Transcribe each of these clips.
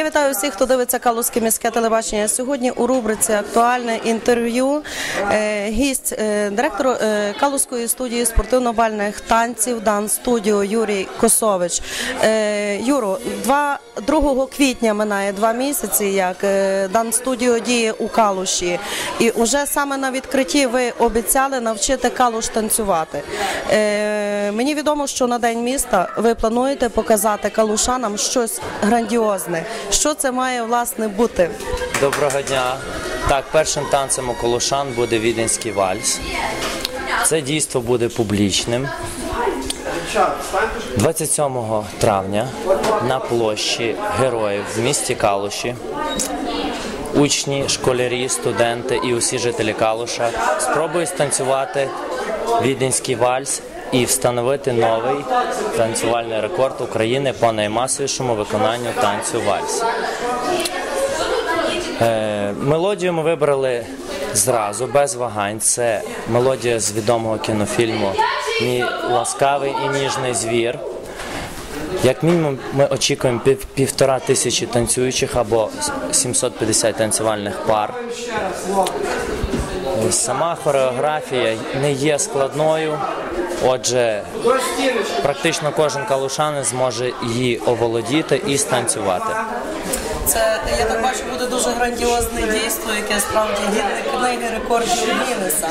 Я вітаю всіх, хто дивиться Калузьке міське телебачення. Сьогодні у рубриці актуальне інтерв'ю. Е, Гість е, директор е, Калузької студії спортивно-бальних танців Дан Студіо Юрій Косович. Юро, два 2 квітня минає два місяці, як Дан Студіо діє у Калуші, і вже саме на відкритті ви обіцяли навчити Калуш танцювати. Мені відомо, що на день міста ви плануєте показати калушанам щось грандіозне. Що це має власне бути? Доброго дня. Так, першим танцем у Колошан буде віденський вальс. Це дійство буде публічним. 27 травня на площі Героїв в місті Калуші. Учні, школярі, студенти і усі жителі Калуша спробують станцювати віденський вальс і встановити новий танцювальний рекорд України по наймасовішому виконанню танцю вальс. Е, Мелодію ми вибрали зразу, без вагань. Це мелодія з відомого кінофільму Мій ласкавий і ніжний звір. Як мінімум, ми очікуємо пів, півтора тисячі танцюючих або 750 танцювальних пар. Сама хореографія не є складною, отже, практично кожен калушанець зможе її оволодіти і станцювати. Це я так бачу, буде дуже грандіозне дійство, яке справді гідне книги рекордів Гіннеса.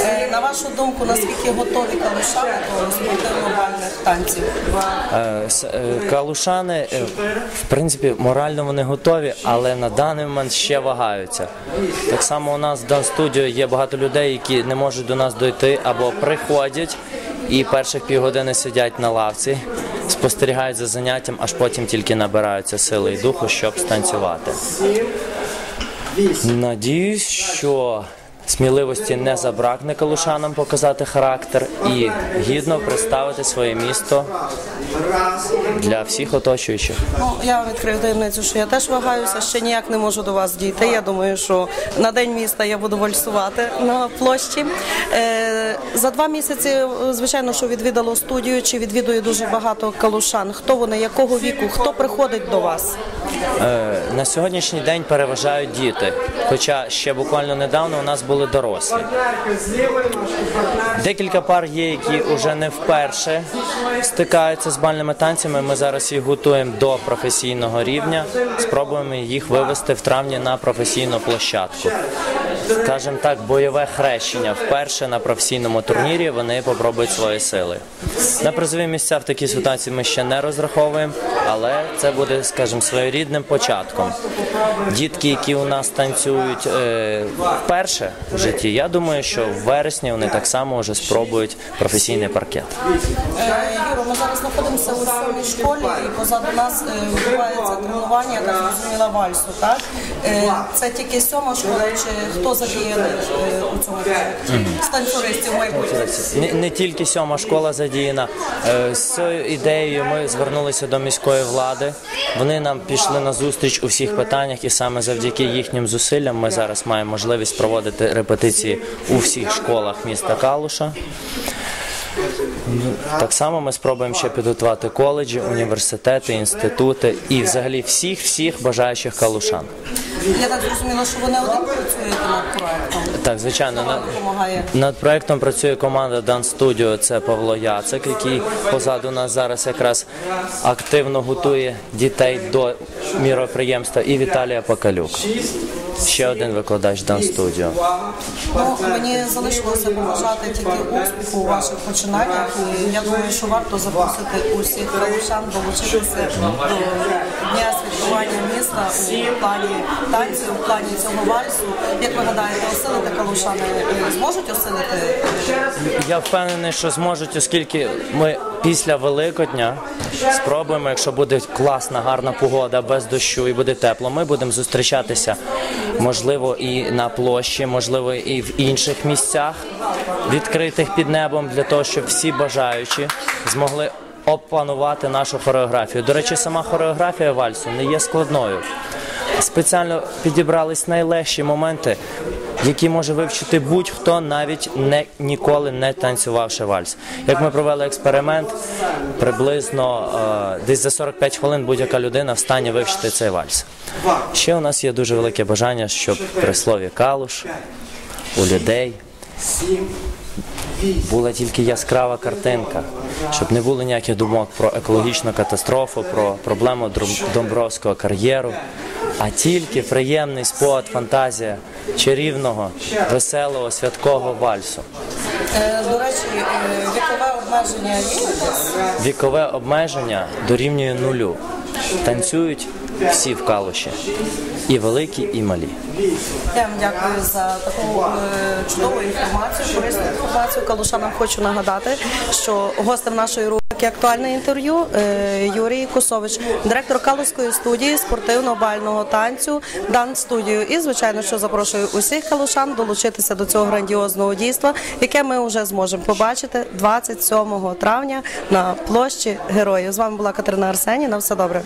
Е, На вашу думку, наскільки готові калушани до спортивно-бальних танців? Е, е, Калушани, в принципі, морально вони готові, але на даний момент ще вагаються. Так само у нас в Дан Студіо є багато людей, які не можуть до нас дойти або приходять і перших півгодини сидять на лавці, спостерігають за заняттям, аж потім тільки набираються сили і духу, щоб станцювати. Надіюсь, що сміливості не забракне калушанам показати характер і гідно представити своє місто для всіх оточуючих. Ну, я відкрию таємницю, що я теж вагаюся, ще ніяк не можу до вас дійти. Я думаю, що на день міста я буду вальсувати на площі. Е, за два місяці, е, звичайно, що відвідало студію, чи відвідує дуже багато калушан. Хто вони, якого віку, хто приходить до вас? Е, На сьогоднішній день переважають діти, хоча ще буквально недавно у нас були дорослі. Декілька пар є, які вже не вперше стикаються з бальними танцями. Ми зараз їх готуємо до професійного рівня. Спробуємо їх вивести в травні на професійну площадку. Скажімо так, бойове хрещення. Вперше на професійному турнірі вони попробують свої сили. На призові місця в такій ситуації ми ще не розраховуємо, але це буде, скажімо, своєрідним початком. Дітки, які у нас танцюють е, вперше в житті, я думаю, що в вересні вони так само вже спробують професійний паркет. Е, ми зараз знаходимося у сьомій школі, і позаду нас е, відбувається тренування, я так зрозуміла, вальсу. Так Е, це тільки сьома школа, чи хто задіяний е, у цьому танцюристів? Не, не тільки сьома школа задіяна. Е, З цією ідеєю ми звернулися до міської влади. Вони нам пішли на зустріч у всіх питаннях, і саме завдяки їхнім зусиллям ми зараз маємо можливість проводити репетиції у всіх школах міста Калуша. Ну, Так само ми спробуємо ще підготувати коледжі, університети, інститути і взагалі всіх всіх бажаючих калушан. Я так зрозуміла, що ви не один працюєте над проектом. Так, звичайно, на, Допомагає. Над проектом працює команда Дан Studio, це Павло Яцик, який позаду нас зараз якраз активно готує дітей до міроприємства, і Віталія Покалюк. Ще один викладач Дан Studio. Ну, мені залишилося побажати тільки успіху у ваших починаннях. І я думаю, що варто запросити усіх калушан долучитися до дня святкування міста у плані танців, у плані цього вальсу. Як ви гадаєте, осилити калушани е, зможуть осилити? Я впевнений, що зможуть, оскільки ми після Великодня спробуємо, якщо буде класна, гарна погода, без дощу і буде тепло, ми будемо зустрічатися, можливо, і на площі, можливо, і в інших місцях, відкритих під небом, для того, щоб всі бажаючі змогли опанувати нашу хореографію. До речі, сама хореографія вальсу не є складною. Спеціально підібрались найлегші моменти. які може вивчити будь-хто, навіть не ніколи не танцювавши вальс. Як ми провели експеримент, приблизно е, десь за 45 хвилин будь-яка людина встане вивчити цей вальс. Ще у нас є дуже велике бажання, щоб при слові калуш у людей була тільки яскрава картинка, щоб не було ніяких думок про екологічну катастрофу, про проблему Домбровського кар'єру, а тільки приємний спогад, фантазія чарівного, веселого, святкового вальсу. Е, До речі, е, вікове обмеження? Вікове обмеження дорівнює нулю. Танцюють всі в калуші, і великі, і малі. Я вам дякую за таку е, чудову інформацію, корисну інформацію. Калушанам хочу нагадати, що гостем нашої рубрики актуальне інтерв'ю е, Юрій Косович, директор Калузької студії спортивно-бального танцю Дан студію. І звичайно, що запрошую усіх калушан долучитися до цього грандіозного дійства, яке ми вже зможемо побачити 27 травня на площі Героїв. З вами була Катерина Арсеніна. Все добре.